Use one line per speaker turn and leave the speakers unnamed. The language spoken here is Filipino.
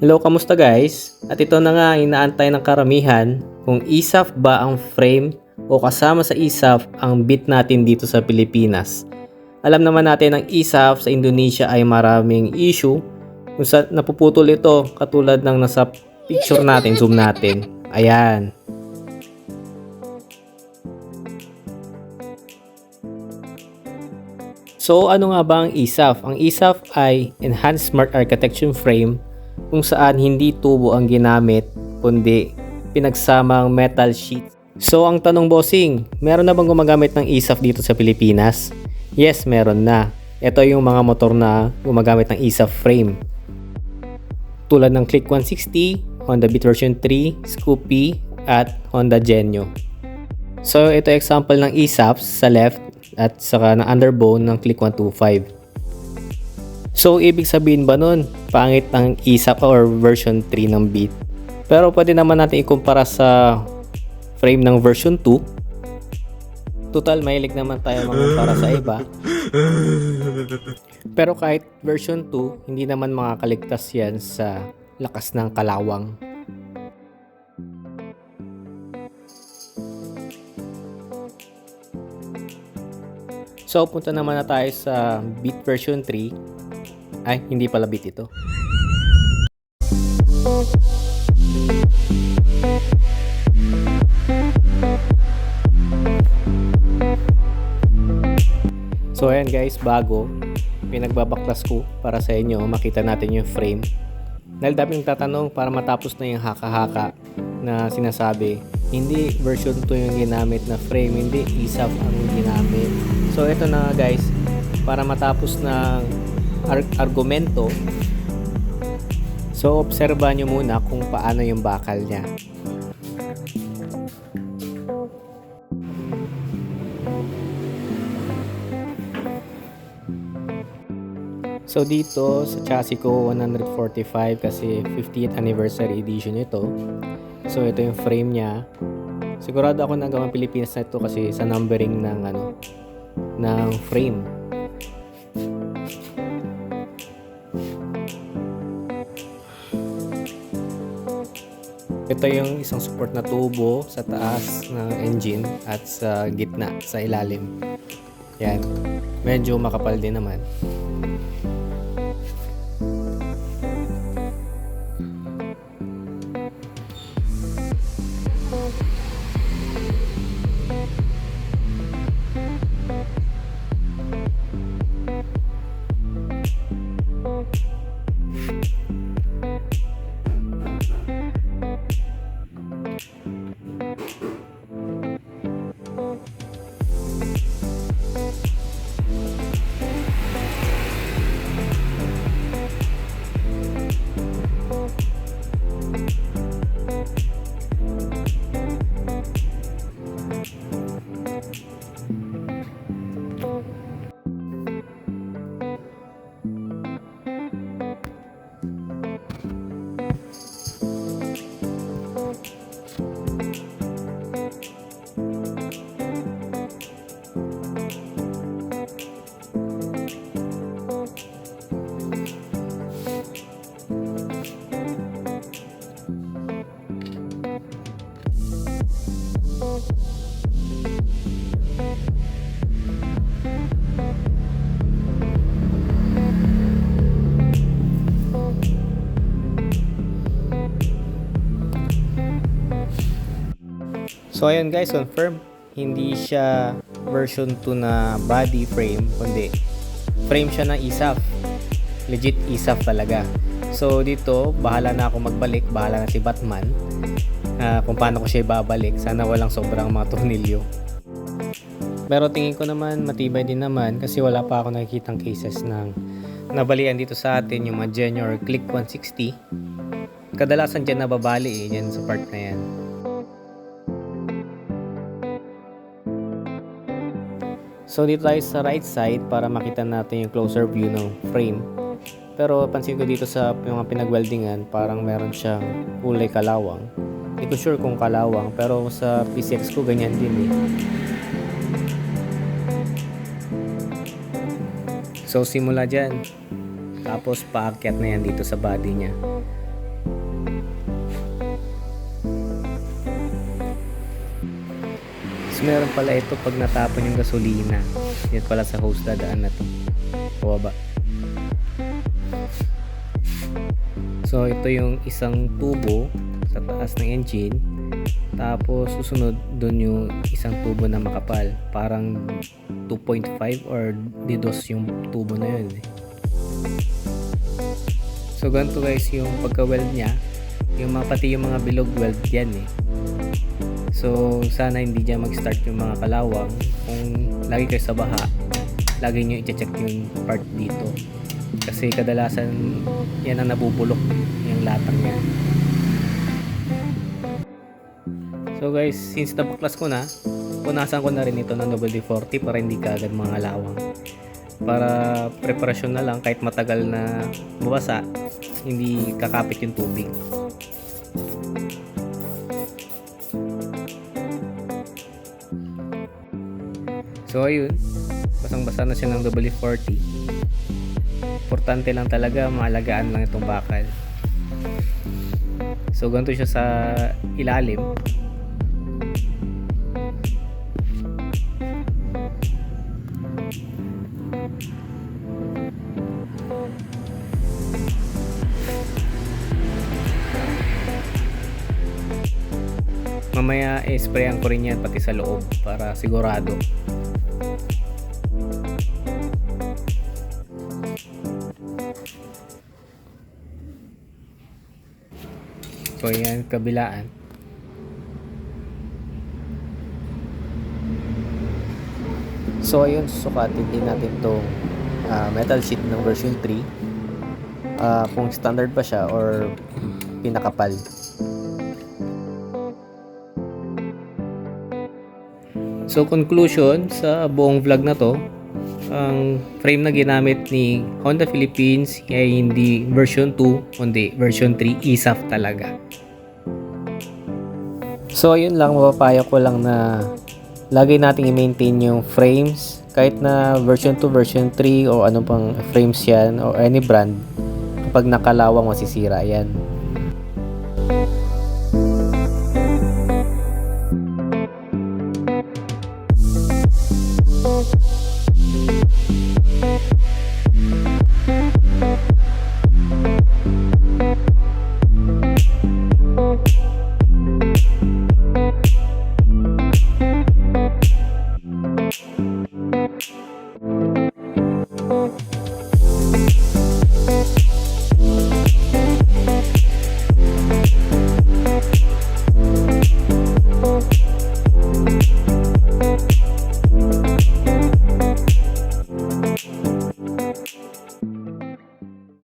Hello, kamusta guys? At ito na nga inaantay ng karamihan kung ISAF ba ang frame o kasama sa ISAF ang bit natin dito sa Pilipinas. Alam naman natin ang ISAF sa Indonesia ay maraming issue kung sa napuputol ito katulad ng nasa picture natin, zoom natin. Ayan. So ano nga ba ang ISAF? Ang ISAF ay Enhanced Smart Architecture Frame kung saan hindi tubo ang ginamit kundi pinagsamang metal sheet. So ang tanong bossing, meron na bang gumagamit ng ISAF dito sa Pilipinas? Yes, meron na. Ito yung mga motor na gumagamit ng ISAF frame. Tulad ng Click 160, Honda Beat version 3, Scoopy, at Honda Genio. So ito example ng ISAF sa left at saka ng underbone ng Click 125. So, ibig sabihin ba nun, pangit ang ISAP or version 3 ng Beat? Pero pwede naman natin ikumpara sa frame ng version 2. Total, mahilig naman tayo para sa iba. Pero kahit version 2, hindi naman makakaligtas yan sa lakas ng kalawang. So, punta naman na tayo sa Beat version 3. Ay, hindi pala Beat ito. So, ayan guys, bago. Pinagbabaklas ko para sa inyo. Makita natin yung frame. Dahil daming tatanong para matapos na yung haka-haka na sinasabi. Hindi version 2 yung ginamit na frame, hindi ISAF ang ginamit. So ito na guys, para matapos na ar- argumento, so obserbahan nyo muna kung paano yung bakal niya. So dito sa chassis ko 145 kasi 50th anniversary edition ito. So ito yung frame niya. Sigurado ako na gawang Pilipinas na ito kasi sa numbering ng ano ng frame. Ito yung isang support na tubo sa taas ng engine at sa gitna, sa ilalim. Yan. Medyo makapal din naman. So ayun guys, confirm. Hindi siya version 2 na body frame, kundi frame siya ng ISAF. Legit ISAF talaga. So dito, bahala na ako magbalik, bahala na si Batman. Uh, kung paano ko siya ibabalik. Sana walang sobrang mga tornilyo. Pero tingin ko naman matibay din naman kasi wala pa ako nakikitang cases ng nabalian dito sa atin yung mga Genio Click 160. Kadalasan dyan nababali eh, dyan sa part na yan. So dito tayo sa right side para makita natin yung closer view ng frame. Pero pansin ko dito sa mga pinagweldingan, parang meron siyang kulay kalawang. Hindi ko sure kung kalawang, pero sa PCX ko ganyan din eh. So simula dyan. Tapos paakyat na yan dito sa body niya. Meron pala ito pag natapon yung gasolina. Yan pala sa hose dadaan na to. Pababa. So ito yung isang tubo sa taas ng engine. Tapos susunod doon yung isang tubo na makapal. Parang 2.5 or didos yung tubo na yun. So ganito guys yung pagka-weld niya. Yung mga pati yung mga bilog weld yan eh. So sana hindi dyan mag-start yung mga kalawang. Kung lagi kayo sa baha, lagi nyo i-check yung part dito. Kasi kadalasan yan ang nabubulok yung latang niya. So guys, since nabaklas ko na, punasan ko na rin ito ng WD-40 para hindi kaagad mga lawang. Para preparasyon na lang kahit matagal na mabasa, hindi kakapit yung tubig. So ayun, basang-basa na siya ng WD-40. Importante lang talaga, maalagaan lang itong bakal. So ganito siya sa ilalim. Mamaya i-sprayan ko rin yan pati sa loob para sigurado. So yan kabilaan. So ayun, susukatin din natin tong ah, metal sheet ng version 3. Ah, kung standard ba siya or pinakapal. So conclusion sa buong vlog na to, ang frame na ginamit ni Honda Philippines ay hindi version 2, kundi version 3 ESAF talaga. So ayun lang, mapapayo ko lang na lagi nating i-maintain yung frames kahit na version 2, version 3 o ano pang frames yan or any brand kapag nakalawang masisira yan.